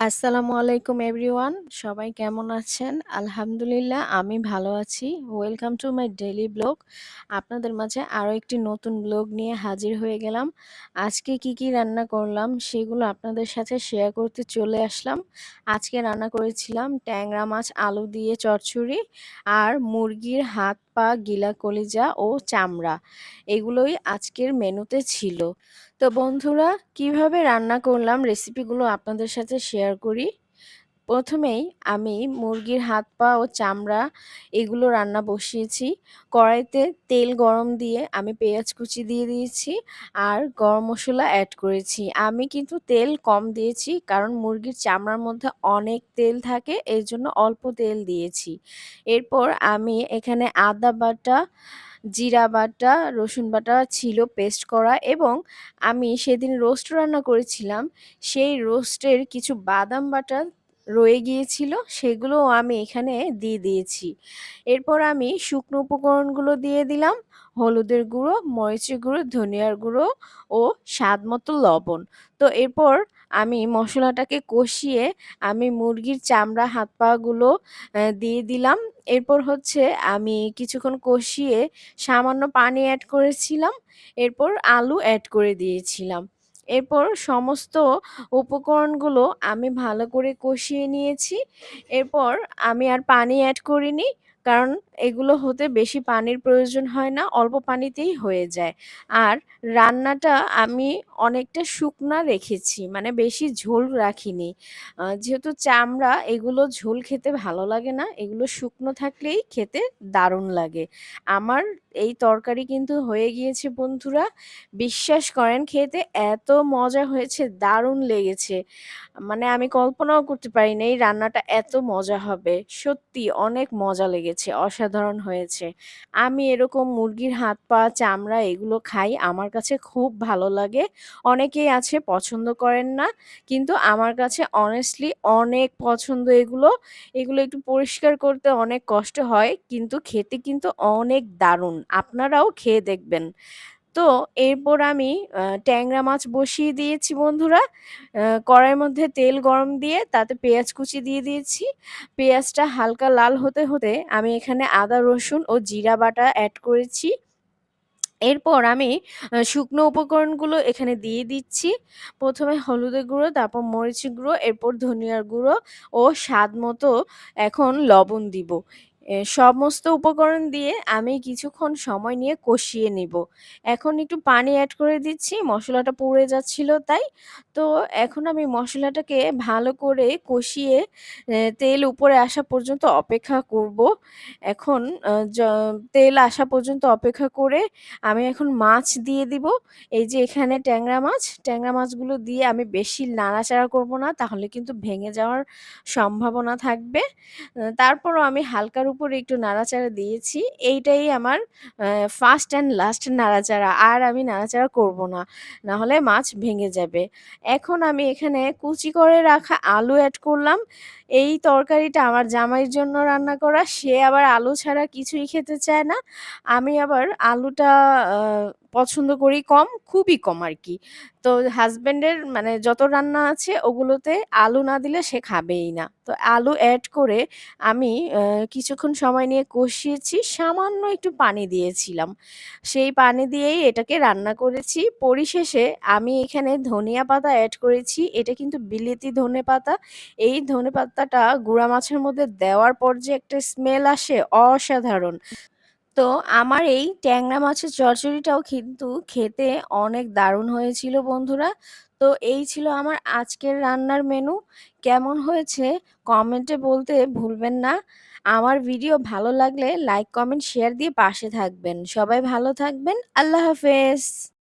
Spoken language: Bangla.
আসসালামু আলাইকুম এভরিওয়ান সবাই কেমন আছেন? আলহামদুলিল্লাহ আমি ভালো আছি। Welcome to my daily blog. আপনাদের মাঝে আরও একটি নতুন ব্লগ নিয়ে হাজির হয়ে গেলাম। আজকে কি, কি রান্না করলাম সেগুলো আপনাদের সাথে শেয়ার করতে চলে আসলাম। আজকে রান্না করেছিলাম ট্যাংরা মাছ আলু দিয়ে চচ্চড়ি আর মুরগির হাত পা গিলা কলিজা ও চামড়া এগুলোই আজকের মেনুতে ছিল। তো বন্ধুরা, কীভাবে রান্না করলাম রেসিপিগুলো আপনাদের সাথে শেয়ার করি প্রথমেই আমি মুরগির হাত পা ও চামড়া এগুলো রান্না বসিয়েছি। কড়াইতে তেল গরম দিয়ে আমি পেঁয়াজ কুচি দিয়ে দিয়েছি আর গরম মশলা অ্যাড করেছি। আমি কিন্তু তেল কম দিয়েছি কারণ মুরগির চামড়ার মধ্যে অনেক তেল থাকে, এর জন্য অল্প তেল দিয়েছি। এরপর আমি এখানে আদা বাটা, জিরা বাটা, রসুন বাটা ছিল পেস্ট করা এবং আমি সেদিন রোস্ট রান্না করেছিলাম। সেই রোস্টের কিছু বাদাম বাটা রয়ে গিয়েছিল, সেগুলোও আমি এখানে দিয়ে দিয়েছি। এরপর আমি শুকনো উপকরণগুলো দিয়ে দিলাম, হলুদের গুঁড়ো, মরিচের গুঁড়ো, ধনিয়ার গুঁড়ো ও স্বাদ মতো লবণ। তো এরপর আমি মশলাটাকে কষিয়ে আমি মুরগির চামড়া হাত পাগুলো দিয়ে দিলাম। এরপর হচ্ছে আমি কিছুক্ষণ কষিয়ে সামান্য পানি অ্যাড করেছিলাম। এরপর আলু অ্যাড করে দিয়েছিলাম। এরপর সমস্ত উপকরণগুলো আমি ভালো করে কষিয়ে নিয়েছি। এরপর আমি আর পানি অ্যাড করিনি, কারণ এগুলো হতে বেশি পানির প্রয়োজন হয় না, অল্প পানিতেই হয়ে যায়। আর রান্নাটা আমি অনেকটা শুকনা রেখেছি মানে বেশি ঝোল রাখিনি। যেহেতু চামড়া, এগুলো ঝোল খেতে ভালো লাগে না, এগুলো শুকনো থাকলেই খেতে দারুণ লাগে। আমার এই তরকারি কিন্তু হয়ে গিয়েছে বন্ধুরা। বিশ্বাস করেন, খেতে এত মজা হয়েছে, দারুণ লেগেছে। মানে আমি কল্পনাও করতে পারি না এই রান্নাটা এত মজা হবে। সত্যি অনেক মজা লেগেছে, অসাধারণ হয়েছে। আমি এরকম মুরগির হাত পা, চামড়া এগুলো খাই, আমার কাছে খুব ভালো লাগে। অনেকেই আছে, পছন্দ করেন না, কিন্তু আমার কাছে অনেস্টলি অনেক পছন্দ এগুলো। এগুলো একটু পরিষ্কার করতে অনেক কষ্ট হয়, কিন্তু খেতে কিন্তু অনেক দারুণ। আপনারাও খেয়ে দেখবেন। তো এরপর আমি ট্যাংরা মাছ বসিয়ে দিয়েছি বন্ধুরা। কড়াইয়ের মধ্যে তেল গরম দিয়ে তাতে পেঁয়াজ কুচি দিয়ে দিয়েছি। পেঁয়াজটা হালকা লাল হতে হতে আমি এখানে আদা, রসুন ও জিরা বাটা অ্যাড করেছি। এরপর আমি শুকনো উপকরণগুলো এখানে দিয়ে দিচ্ছি। প্রথমে হলুদের গুঁড়ো, তারপর মরিচের গুঁড়ো, এরপর ধনিয়ার গুঁড়ো ও স্বাদ মতো এখন লবণ দিব। সমস্ত উপকরণ দিয়ে আমি কিছুক্ষণ সময় নিয়ে কষিয়ে নিব। এখন একটু পানি অ্যাড করে দিচ্ছি, মশলাটা পুড়ে যাচ্ছিল তাই। তো এখন আমি মশলাটাকে ভালো করে কষিয়ে তেল উপরে আসা পর্যন্ত অপেক্ষা করব। এখন তেল আসা পর্যন্ত অপেক্ষা করে আমি এখন মাছ দিয়ে দিব। এই যে এখানে ট্যাংরা মাছ, ট্যাংরা মাছগুলো দিয়ে আমি বেশি নাড়াচাড়া করব না, তাহলে কিন্তু ভেঙে যাওয়ার সম্ভাবনা থাকবে। তারপরও আমি হালকার একটু নাড়াচাড়া দিয়েছি। এইটাই আমার ফার্স্ট অ্যান্ড লাস্ট নাড়াচাড়া। আর আমি নাড়াচাড়া করব না না হলে মাছ ভেঙে যাবে। এখন আমি এখানে কুচি করে রাখা আলু অ্যাড করলাম। এই তরকারিটা আমার জামাইয়ের জন্য রান্না করা। সে আবার আলু ছাড়া কিছুই খেতে চায় না। আমি আবার আলুটা পছন্দ করি কম, খুবই কম আর কি তো হাজব্যান্ডের মানে যত রান্না আছে ওগুলোতে আলু না দিলে সে খাবেই না। তো আলু অ্যাড করে আমি কিছুক্ষণ সময় নিয়ে কষিয়েছি, সামান্য একটু পানি দিয়েছিলাম। সেই পানি দিয়েই এটাকে রান্না করেছি। পরিশেষে আমি এখানে ধনিয়া পাতা অ্যাড করেছি। এটা কিন্তু বিলেতি ধনে পাতা। এই ধনে পাতাটা গুঁড়া মাছের মধ্যে দেওয়ার পর যে একটা স্মেল আসে, অসাধারণ। তো আমার এই ট্যাংরা মাছের চচ্চড়িটাও কিন্তু খেতে অনেক দারুণ হয়েছিল বন্ধুরা। তো এই ছিল আমার আজকের রান্নার মেনু কেমন হয়েছে কমেন্টে বলতে ভুলবেন না। আমার ভিডিও ভালো লাগলে লাইক কমেন্ট শেয়ার দিয়ে পাশে থাকবেন। সবাই ভালো থাকবেন। আল্লাহ হাফেজ।